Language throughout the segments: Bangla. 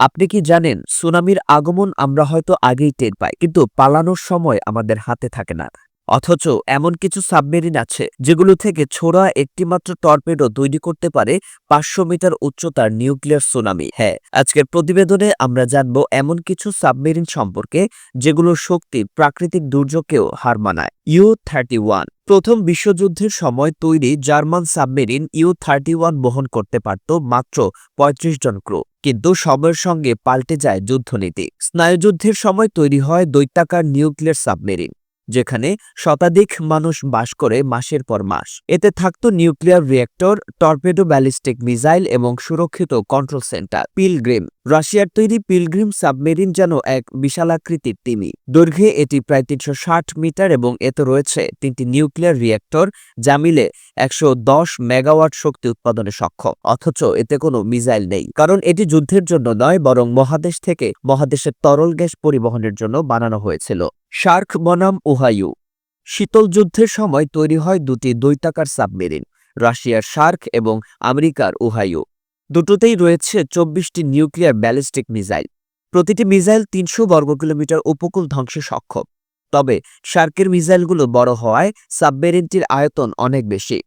আপনি কি জানেন, সুনামির আগমন আমরা হয়তো আগেই টের পাই, কিন্তু পালানোর সময় আমাদের হাতে থাকে না। অথচ এমন কিছু সাবমেরিন আছে যেগুলো থেকে ছোড়া একটিমাত্র টর্পেডো তৈরি করতে পারে পাঁচশো মিটার উচ্চতার নিউক্লিয়ার সুনামি। হ্যাঁ আজকের প্রতিবেদনে আমরা জানব এমন কিছু সাবমেরিন সম্পর্কে যেগুলোর শক্তি প্রাকৃতিক দুর্যোগকেও হার মানায়। U thirty one. প্রথম বিশ্বযুদ্ধের সময় তৈরি German submarine U thirty one বহন করতে পারত মাত্র ৩৫ জন ক্রু। কিন্তু সময়ের সঙ্গে পাল্টে যায় যুদ্ধনীতি। স্নায়ুযুদ্ধের সময় তৈরি হয় দৈত্যাকার নিউক্লিয়ার সাবমেরিন। যেখানে শতাধিক মানুষ বাস করে মাসের পর মাস। এতে থাকত nuclear reactor, torpedo ballistic missile এবং সুরক্ষিত কন্ট্রোল সেন্টার, পিলগ্রিম। রাশিয়ার তৈরি পিলগ্রিম সাবমেরিন যেন এক বিশালাকৃতির তিমি। দৈর্ঘ্যে এটি প্রায় তিনশো ষাট মিটার এবং এতে রয়েছে তিনটি নিউক্লিয়ার রিয়েক্টর যা মিলে একশো দশ মেগাওয়াট শক্তি উৎপাদনে সক্ষম। অথচ এতে কোনো মিসাইল নেই। কারণ এটি যুদ্ধের জন্য নয়, বরং মহাদেশ থেকে মহাদেশের তরল গ্যাস পরিবহনের জন্য বানানো হয়েছিল। শার্ক বনাম ওহাইউ শীতল যুদ্ধের সময় তৈরি হয় দুটি দৈত্যাকার সাবমেরিন, রাশিয়ার শার্ক এবং আমেরিকার ওহাইউ দুটোতেই রয়েছে চব্বিশটি নিউক্লিয়ার ব্যালিস্টিক মিসাইল। প্রতিটি মিসাইল তিনশো বর্গ কিলোমিটার উপকূল ধ্বংসে সক্ষম। তবে শার্কের মিসাইলগুলো বড় হওয়ায় সাবমেরিনটির আয়তন অনেক বেশি।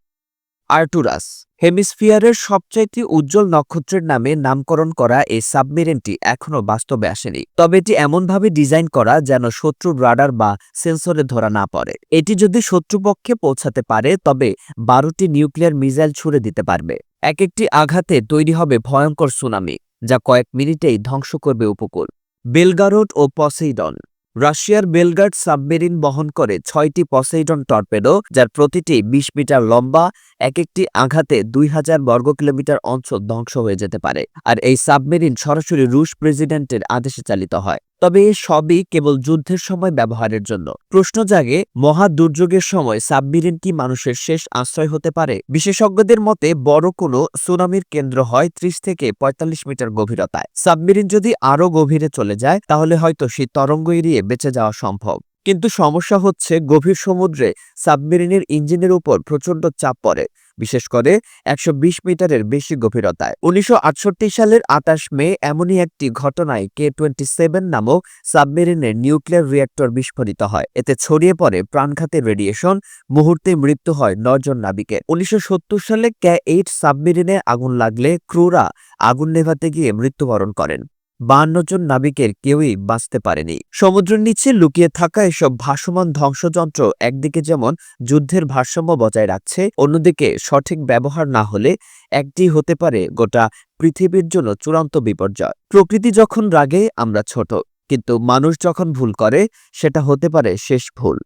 আর্টুরাস হেমিস্ফিয়ারের সবচাইতে উজ্জ্বল নক্ষত্রের নামে নামকরণ করা এই সাবমেরিনটি এখনও বাস্তবে আসেনি। তবে এটি এমনভাবে ডিজাইন করা যেন শত্রুর রাডার বা সেন্সরে ধরা না পড়ে। এটি যদি শত্রুপক্ষে পৌঁছাতে পারে, তবে বারোটি নিউক্লিয়ার মিসাইল ছুড়ে দিতে পারবে। এক একটি আঘাতে তৈরি হবে ভয়ঙ্কর সুনামি, যা কয়েক মিনিটেই ধ্বংস করবে উপকূল। বেলগারোড ও পসেইডন রাশিয়ার বেলগার্ড সাবমেরিন বহন করে ছয়টি পসেইডন টর্পেডো, যার প্রতিটি ২০ মিটার লম্বা এক একটি আঘাতে দুই হাজার বর্গ কিলোমিটার অঞ্চল ধ্বংস হয়ে যেতে পারে। আর এই সাবমেরিন সরাসরি রুশ প্রেসিডেন্টের আদেশে চালিত হয়। তবে এ সবই কেবল যুদ্ধের সময় ব্যবহারের জন্য। প্রশ্ন জাগে, মহা দুর্যোগের সময় সাবমেরিন কি মানুষের শেষ আশ্রয় হতে পারে? বিশেষজ্ঞদের মতে, বড় কোনো সুনামির কেন্দ্র হয় ত্রিশ থেকে ৪৫ মিটার গভীরতায়। সাবমেরিন যদি আরও গভীরে চলে যায়, তাহলে হয়তো সেই তরঙ্গ এড়িয়ে বেঁচে যাওয়া সম্ভব। কিন্তু সমস্যা হচ্ছে গভীর সমুদ্রে সাবমেরিনের ইঞ্জিনের উপর প্রচণ্ড চাপ পড়ে, বিশেষ করে একশো বিশ মিটারের বেশি গভীরতায়। উনিশশো আটষট্টি সালের আটাশ মে এমনই একটি ঘটনায় কে টোয়েন্টি সেভেন নামক সাবমেরিনের নিউক্লিয়ার রিয়্যাক্টর বিস্ফোরিত হয়। এতে ছড়িয়ে পড়ে প্রাণঘাতের রেডিয়েশন, মুহূর্তে মৃত্যু হয় নজন নাবিকের উনিশশো সালে ক্যা এইট সাবমেরিনে আগুন লাগলে ক্রুরা আগুন নেভাতে গিয়ে মৃত্যুবরণ করেন। বান্ন জন নাবিকের কেউই বাঁচতে পারেনি। সমুদ্রের নিচে লুকিয়ে থাকা এসব ভাসমান ধ্বংসযন্ত্র একদিকে যেমন যুদ্ধের ভারসাম্য বজায় রাখছে, অন্যদিকে সঠিক ব্যবহার না হলে একটি হতে পারে গোটা পৃথিবীর জন্য চূড়ান্ত বিপর্যয়। প্রকৃতি যখন রাগে, আমরা ছোট, কিন্তু মানুষ যখন ভুল করে, সেটা হতে পারে শেষ ভুল।